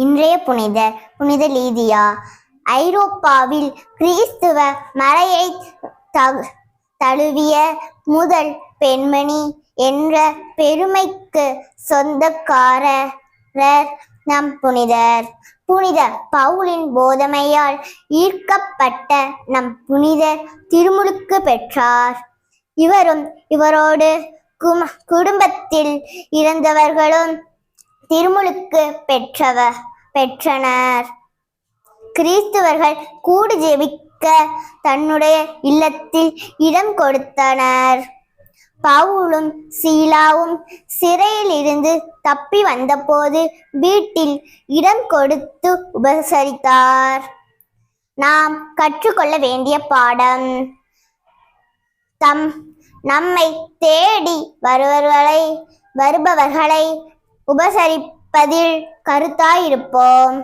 இன்றைய புனிதர் புனித லீதியா ஐரோப்பாவில் கிறிஸ்துவ மலையை தழுவிய முதல் பெண்மணி என்ற பெருமைக்கு சொந்தக்காரர் நம் புனிதர். புனித பவுலின் போதமையால் ஈர்க்கப்பட்ட நம் புனிதர் திருமுழுக்கு பெற்றார். இவரும் இவரோடு கும- குடும்பத்தில் இருந்தவர்களும் திருமுழுக்கு பெற்றவர். பெற்றனர். கிறிஸ்துவர்கள் கூடு ஜெபிக்க தன்னுடைய இல்லத்தில் இடம் கொடுத்தனர். பவுலும் சீலாவும் சிறையில் இருந்து தப்பி வந்தபோது வீட்டில் இடம் கொடுத்து உபசரித்தார். நாம் கற்றுக்கொள்ள வேண்டிய பாடம். தம் நம்மை தேடி வருபவர்களை வருபவர்களை உபசரி பதில் கருத்தாயிருப்போம்